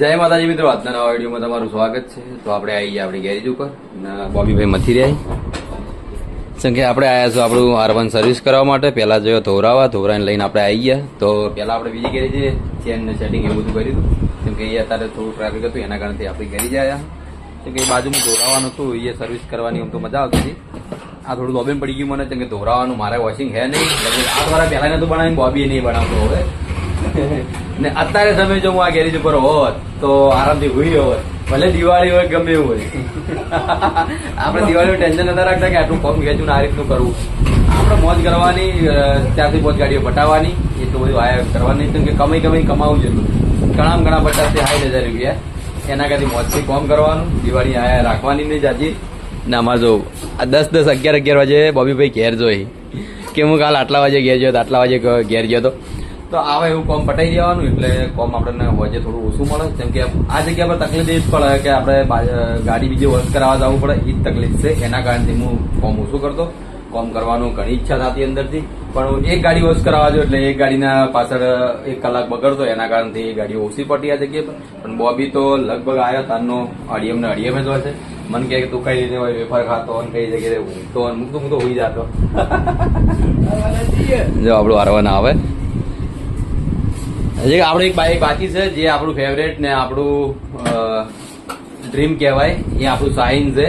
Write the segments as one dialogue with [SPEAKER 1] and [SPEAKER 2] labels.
[SPEAKER 1] જય માતાજી મિત્રો, આજના નવા વિડીયોમાં તમારું સ્વાગત છે. તો આપણે આવી ગયા આપણી ગેરેજ ઉપર બોબીભાઈ મથી રહ્યા જેમ કે આપણે આવ્યા છું આપણું આર વન સર્વિસ કરવા માટે. પહેલાં જોયો ધોરાવા ધોરાને લઈને આપણે આવી ગયા. તો પહેલાં આપણે બીજી ગેરેજે ચેન સેટિંગ એવું બધું કર્યું હતું. કેમ કે એ અત્યારે થોડું ટ્રાફિક હતું, એના કારણે આપણી ગેરેજ આવ્યા કેમ કે એ બાજુમાં ધોરાવાનું હતું, એ સર્વિસ કરવાની આમ તો મજા આવતી હતી. આ થોડું બોબીન પડી ગયું મને કેમ કે ધોરાવાનું મારે વોશિંગ હે નહીં. આ દ્વારા વાર પહેલાં નતું બનાવીને બોબી નહીં બનાવતો હવે. ને અત્યારે તમે જો હું આ ગેરેજ ઉપર હોત તો આરામથી હોઈ હોત. ભલે દિવાળી હોય ગમે એવું હોય. આપણે દિવાળીનું ટેન્શન નતા રાખતા કે આટલું કોમ ખેંચું ને આ રીતનું કરવું. આપણે મોજ કરવાની ત્યાંથી ચારથી ગાડીઓ પટાવવાની. એટલું બધું આયા કરવાની. કે કમાઈ કમાઈ કમાવું જેટલું. ઘણા ઘણા પચાસથી સાઠ હજાર રૂપિયા એના કરતી મોજથી કોમ કરવાનું. દિવાળી આયા રાખવાની નહીં જાજી. ને અમારે જો આ દસ દસ અગિયાર અગિયાર વાગે બોબીભાઈ ઘેર જોઈ. કે હું કાલ આટલા વાગે ઘેર ગયો આટલા વાગે ઘેર ગયો હતો તો આવે એવું કોમ પટાઈ જવાનું એટલે કોમ આપણને વજે થોડું ઓછું મળે. જેમ કે આ જગ્યા પર તકલીફ એ જ પડે કે આપણે ગાડી બીજી વર્ક કરાવવા જવું પડે એ જ તકલીફ છે. એના કારણથી હું કોમ ઓછું કરતો. કોમ કરવાનું ઘણી ઈચ્છા થતી અંદરથી. પણ એક ગાડી વોશ કરાવવા જો એટલે એક ગાડીના પાછળ એક કલાક બગડતો એના કારણથી એ ગાડી ઓછી પડી આ જગ્યાએ પર. પણ બોબી તો લગભગ આવ્યો તારનો અડીએમ ને અડીએમ જ હોય છે. મને કહે કે તું કઈ રીતે હોય વેફર ખાતો અને કઈ જગ્યાએ ઊંઘતો અને હું તો હું તો હોઈ જતો. જો આપણું આરવાના આવે. હજી આપણે એક બાઈક બાકી છે, જે આપણું ફેવરેટ ને આપણું ડ્રીમ કહેવાય, એ આપણું સાઇન છે.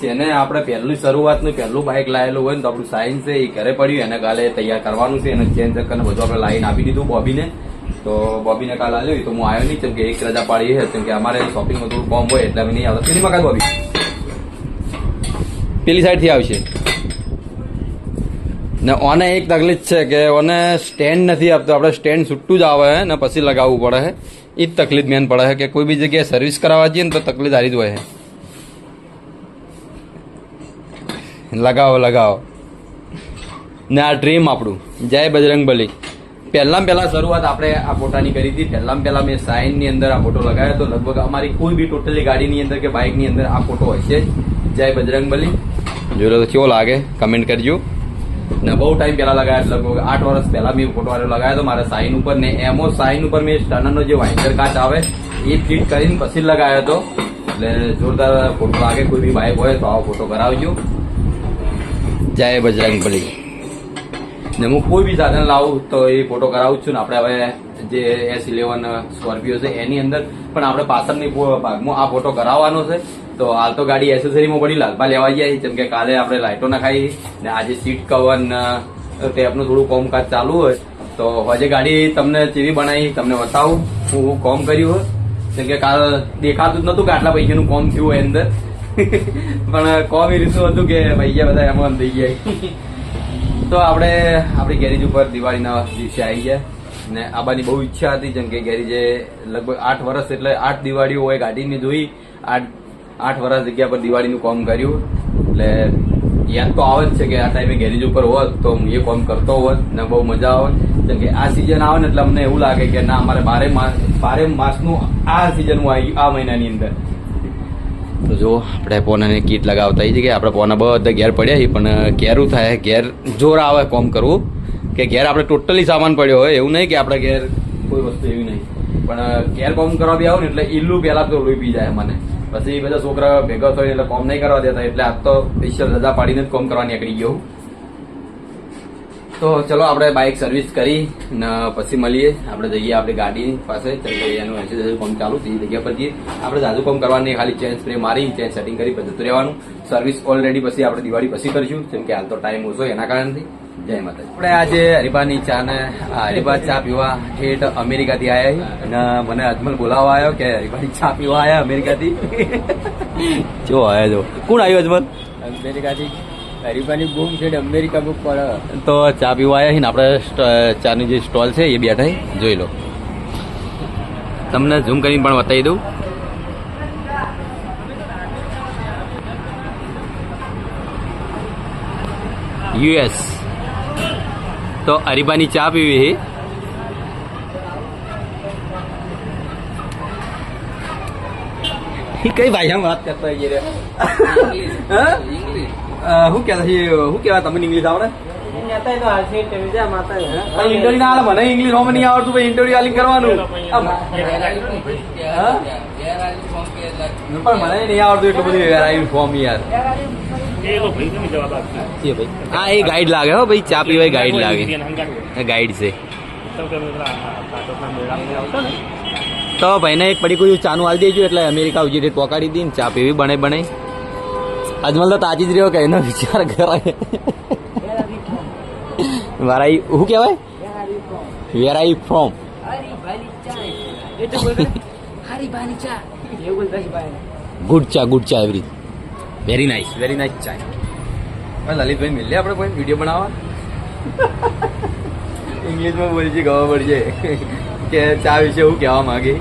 [SPEAKER 1] જેને આપણે પહેલું શરૂઆતનું પહેલું બાઇક લાયેલું હોય ને તો આપણું સાઇન છે, એ ઘરે પડ્યું, એને કાલે તૈયાર કરવાનું છે, એને ચેન્જ કરીને બધું આપણે લાઈન આપી દીધું બોબીને. તો બોબીને કાલે આવ્યો તો હું આવ્યો નહીં, કેમ કે એક રજા પાડી છે, કેમ કે અમારે શોપિંગમાં થોડું કોમ હોય એટલે અમે નહીં આવતા. પેલી મકાન બોબી? પેલી સાઈડથી આવશે. ને ઓને એક તકલીફ છે કે ઓને સ્ટેન્ડ નથી આપતો. આપણે સ્ટેન્ડ છૂટું જ આવે ને પછી લગાવવું પડે. છે એ જ તકલીફ મેન પડે છે કે કોઈ બી જગ્યાએ સર્વિસ કરાવવા જઈએ ને તો તકલીફ હારી જ હોય છે. લગાવો લગાવો. ને આ ડ્રીમ આપણું. જય બજરંગ બલી. પહેલાં પહેલાં શરૂઆત આપણે આ ફોટાની કરી હતી. પહેલાં પહેલાં મેં સાઇનની અંદર આ ફોટો લગાવ્યો તો લગભગ અમારી કોઈ બી ટોટલી ગાડીની અંદર કે બાઇકની અંદર આ ફોટો હોય છે જય બજરંગ બલી. જોઈ લો તો કેવો લાગે? કમેન્ટ કરજો. ને બહુ ટાઈમ પહેલા લગાવ્યા લગભગ આઠ વર્ષ પહેલા મેં ફોટો લગાવ્યો હતો મારા સાઈન ઉપર ને એમો સાઈન ઉપર મેં સ્ટનરનો જે વાઇન્ડર કાચ આવે, એ ફિટ કરીને પછી લગાવ્યો હતો. એટલે જોરદાર ફોટો લાગે, કોઈ બી બાઇક હોય તો આવો ફોટો કરાવજો. જય બજરંગ બલી. ને હું કોઈ બી સાધન લાવું તો એ ફોટો કરાવું છું ને. આપણે હવે જે એસ ઇલેવન સ્કોર્પિયો છે, એની અંદર પણ આપણે પાછળની ભાગમાં આ ફોટો કરાવવાનો છે. તો હાલ તો ગાડી એસેસરીમાં પડી લાગવા લેવા ગયા જેમ કે કાલે આપણે લાઇટો નખાઈ ને આજે સીટ કવર ટેપનું થોડું કોમકાજ ચાલુ હોય. તો હજે ગાડી તમને ચીવી બનાવી, તમને બતાવું હું કોમ કર્યું હોય. જેમ કે કાલ દેખાતું જ નતું કે આટલા પૈસાનું કોમ થયું હોય અંદર. પણ કોમ એ રીતનું હતું કે પૈસા બધા એમાં થઈ ગયા. તો આપણે, આપણી ગેરેજ ઉપર દિવાળીના દિવસે આવી ગયા. ને આબાની બહુ ઈચ્છા હતી, જેમ કે ગેરેજે લગભગ આઠ વર્ષ એટલે આઠ દિવાળીઓ હોય ગાડીની જોઈ. આઠ આઠ વર્ષ જગ્યા પર દિવાળીનું કામ કર્યું. એટલે યાદ તો આવે જ છે કે આ ટાઈમે ગેરેજ ઉપર હોત તો હું એ કામ કરતો હોત ને બહુ મજા આવે કેમ કે આ સિઝન આવે ને એટલે અમને એવું લાગે કે ના અમારે બારે માસ, બારે માસનું આ સિઝન આવી ગયું આ મહિનાની અંદર. તો જો, આપણે પોનાને કીટ લગાવતા એ જગ્યાએ આપણે પોના બધા ઘેર પડ્યા છીએ, પણ ઘેરું થાય, ઘેર જોર આવે કોમ કરવું. કે ઘેર આપણે ટોટલી સામાન પડ્યો હોય. એવું નહીં કે આપણે ઘેર કોઈ વસ્તુ એવી નહીં. પણ ઘેર કોમ કરવા બી આવું ને એટલે ઈલ્લું પહેલાં તો લોહી જાય મને. પછી બધા છોકરા ભેગા થયો એટલે કોમ નહીં કરવા દેતા, એટલે આજ તો સ્પેશિયલ રજા પાડીને જ કોમ કરવા નીકળી ગયો તો ચલો આપણે બાઇક સર્વિસ કરી ને પછી મળીએ. આપણે જઈએ આપણી ગાડી પાસે. એનું એસી હજાર કામ ચાલુ છે જગ્યા પર જઈએ. આપણે જાજુ કોમ કરવાની ખાલી ચેન સ્પ્રે મારી ચેન સેટિંગ કરી જતું રહેવાનું. સર્વિસ ઓલરેડી પછી આપણે દિવાળી પછી કરીશું કેમ કે હાલ તો ટાઈમ ઓછો એના કારણથી. જય માતાજી. આપણે આજે હરિભાની ચા ને હરિભા ચા પીવા ઠેઠ અમેરિકાથી આવ્યા અને મને અજમલ બોલાવવા આવ્યો કે હરિભાની ચા પીવા આવ્યા અમેરિકાથી. જો આવ્યા જો. કોણ આવ્યો અજમલ
[SPEAKER 2] અમેરિકાથી. હરિભાની બૂમ છે ને અમેરિકા બુક પડે.
[SPEAKER 1] તો ચા પીવા આવ્યા ને આપણે ચાની જે સ્ટોલ છે એ બેઠા જોઈ લો. તમને ઝૂમ કરીને પણ બતાવી દઉં. યુએસ. તો અરીબાની ચા પીવી હે. કઈ કઈ ભાષામાં વાત કરતા હોય રે? શું કહેતા છે શું કહેવાય તમને ઇંગ્લિશ આવડે? ઇન્ટરવ્યુ ના હાલે મને ઇંગ્લિશ હોમ નહીં આવડતું ભાઈ ઇન્ટરવ્યુ આલી કરવાનું. પણ મને નહીં આવડતું એટલું બધું ફોર્મ યાર હા એ ગાઈડ લાગે હો ભાઈ. ચા પીવાય ગાઈડ લાગે. ગાઈડ છે. તો ભાઈને એક પડી કોઈ ચાનું હાલ દેજો એટલે અમેરિકા ઉજી રેટ પોકાડી દી ને ચા પીવી બને બને. અજમલ તો તાજી જ રહ્યો કે એનો વિચાર કરાય. મારા શું કહેવાય? વેર આઈ ફ્રોમ ગુડ ચા. Good chai every very nice very nice chai હવે લલિતભાઈ મિલે આપણે કોઈ વીડિયો બનાવવા? ઇંગ્લિશમાં બોલશે ખબર પડશે કે ચા વિશે હું કહેવા માંગી.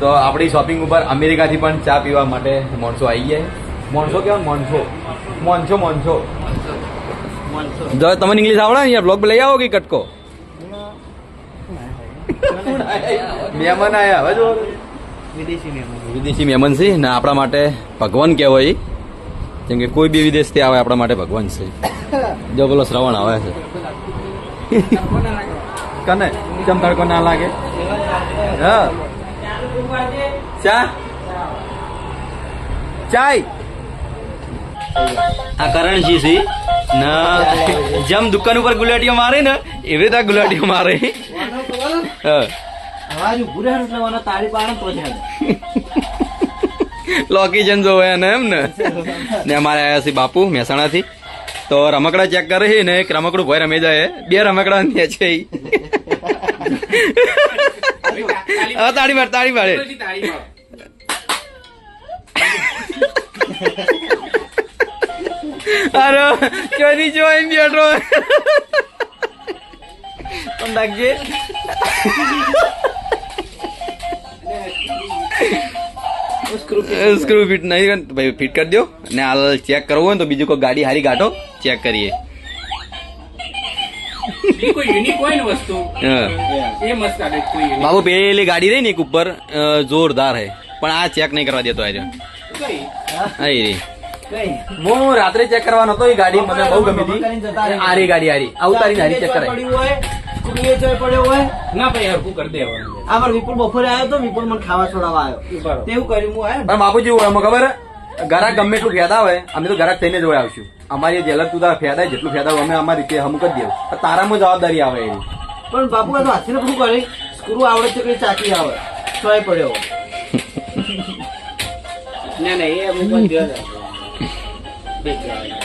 [SPEAKER 1] તો આપણી શોપિંગ ઉપર અમેરિકાથી પણ ચા પીવા માટે માણસો આવી જાય. માણસો કેવા? મોનસો. મોનસો મોનસો. જો તમને ઇંગ્લિશ આવડે અહીંયા બ્લોગ લઈ આવો કે કટકો? મહેમાન આયા હવે જો.
[SPEAKER 2] વિદેશી મહેમાન.
[SPEAKER 1] વિદેશી મહેમાન છે ને આપણા માટે ભગવાન કહેવાય. જેમ કે કોઈ બી વિદેશથી આવે આપણા માટે ભગવાન છે. જો પેલો શ્રવણ આવે છે. કને? ચમ તડકો ના લાગે? હા. ચા? ચાય? આ કરણજી છે. ના જેમ દુકાન ઉપર ગુલાટીઓ મારે ને એવી રીતે ગુલાટીઓ મારે. હા.
[SPEAKER 2] તારી ઉભું રહેવાનું
[SPEAKER 1] લોકેશન જોવે એને એમ ને? ને અમારે આવ્યા છે બાપુ, મહેસાણાથી. તો રમકડા ચેક કરે છે ને એક રમકડું ભાઈ રમે જાય. બે રમકડા ને છે ઈ. હા તાળી માર, તાળી મારે. અરે ચોરી જોઈને બેઠો? પણ લાગજે સ્ક્રૂ ફિટ નહીં ભાઈ ફિટ કરી દો ને હાલ ચેક કરવું હોય તો બીજું કોઈ ગાડી હારી ગાંઠો ચેક કરીએ. બાબુ પેલી ગાડી રહી ને એક ઉપર જોરદાર હે. પણ આ ચેક નહીં કરવા દેતો આજે? હા
[SPEAKER 2] કઈ
[SPEAKER 1] રાત્રે ચેક કરવાનો હતો એ ગાડી મને બહુ ગમી હતી. આરી ગાડી આરી. અવતારી આરી ચેક કરાય.
[SPEAKER 2] પડ્યું હોય કુડીએ ચોય પડ્યો હોય.
[SPEAKER 3] ના ભાઈ હરખું કરી દેવાનું
[SPEAKER 2] આમાં વિપુલ બપોરે આવ્યો તો વિપુલ મને ખાવા છોડાવવા આવ્યો. તેવું કર્યું હું આવ્યો
[SPEAKER 1] બાપુજી હું ખબર? ઘરાક ગમે એટલું ફેદા હોય અમે તો ગરાક થઈને જ હોય આવશું. અમારી જેલર તું તારા ફેદાય જેટલું ફેદા હોય અમે અમારી રીતે હમુક જ દેવું. તારામાં જવાબદારી આવે એની.
[SPEAKER 2] પણ બાપુ આ તો હાથીને પૂરું કરે. સ્ક્રૂ આવડે છે કે ચાકી આવે પડ્યો.
[SPEAKER 3] ના ના એ અમુક વાર ધ્યાન રાખવાનું. બે ચાર.